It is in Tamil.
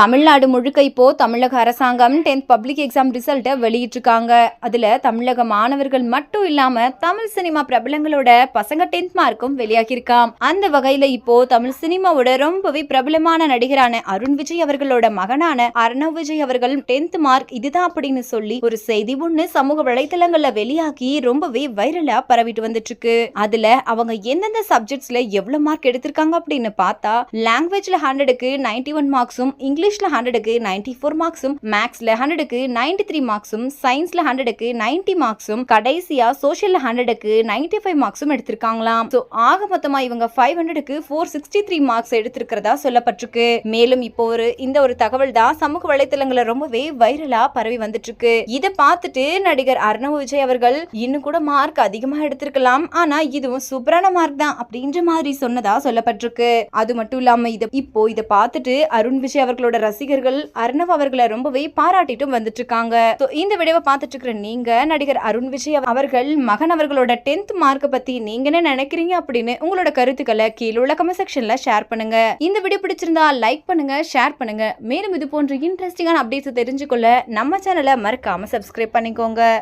தமிழ்நாடு முழுக்க இப்போ தமிழக அரசாங்கம் டென்த் பப்ளிக் எக்ஸாம் ரிசல்ட்டை வெளியிட்டிருக்காங்க. அதில் தமிழக மாணவர்கள் மட்டும் இல்லாம தமிழ் சினிமா பிரபலங்களோட பசங்க டென்த் மார்க்கும் வெளியாகியிருக்காம். அந்த வகையில இப்போ தமிழ் சினிமாவோட ரொம்பவே பிரபலமான நடிகரான அருண் விஜய் அவர்களோட மகனான அர்ணவ் விஜய் அவர்கள் டென்த் மார்க் இதுதான் அப்படின்னு சொல்லி ஒரு செய்தி ஒண்ணு சமூக வலைத்தளங்கள்ல வெளியாகி ரொம்பவே வைரலா பரவிட்டு வந்துட்டு இருக்கு அதுல அவங்க எந்தெந்த சப்ஜெக்ட்ஸ்ல எவ்வளவு மார்க் எடுத்திருக்காங்க அப்படின்னு பார்த்தா லாங்குவேஜ்ல ஹண்ட்ரடுக்கு நைன்டி ஒன் மார்க்ஸும் இங்கிலீஷ் இங்கிலீஷில் ஹண்ட்ரடுக்கு நைன்டி ஃபோர் மார்க்ஸும் மேக்ஸில் ஹண்ட்ரடுக்கு நைன்டி த்ரீ மார்க்ஸும் சயின்ஸில் ஹண்ட்ரடுக்கு நைன்டி மார்க்ஸும் கடைசியாக சோஷியலில் ஹண்ட்ரடுக்கு நைன்டி ஃபைவ் மார்க்ஸும் எடுத்திருக்காங்களாம். ஸோ ஆக மொத்தமாக இவங்க ஃபைவ் ஹண்ட்ரடுக்கு ஃபோர் சிக்ஸ்டி த்ரீ மார்க்ஸ் எடுத்திருக்கிறதா சொல்லப்பட்டிருக்கு. மேலும் இப்போ ஒரு இந்த ஒரு தகவல் தான் சமூக வலைத்தளங்களை ரொம்பவே வைரலா பரவி வந்துட்டு இருக்கு இதை பார்த்துட்டு நடிகர் அர்ணவ் விஜய் அவர்கள் இன்னும் கூட மார்க் அதிகமா எடுத்திருக்கலாம். ஆனா இதுவும் சூப்பரான மார்க் தான் அப்படின்ற மாதிரி சொன்னதா சொல்லப்பட்டிருக்கு. அது மட்டும் இல்லாம இத இப்போ இதை பார்த்துட்டு அருண் விஜய் அவர்களோட ரசிகர்கள் அர்ணவ் அவர்களை ரொம்பவே பாராட்டிட்டும் வந்துட்டு இருக்காங்க இந்த வீடியோவை பார்த்துட்டு இருக்கிற நீங்க நடிகர் அருண் விஜய் அவர்கள் மகன் அவர்களோட டென்த் மார்க் பத்தி நீங்க என்ன நினைக்கிறீங்க அப்படின்னு உங்களோட கருத்துக்களை கீழே உள்ள கமெண்ட் செக்ஷன்ல ஷேர் பண்ணுங்க. இந்த வீடியோ பிடிச்சிருந்தா லைக் பண்ணுங்க ஷேர் பண்ணுங்க. மேலும் இது போன்ற இன்ட்ரெஸ்டிங்கான அப்டேட்ஸ் தெரிஞ்சுக்கொள்ள நம்ம சேனலை மறக்காம சப்ஸ்கிரைப் பண்ணிக்கோங்க.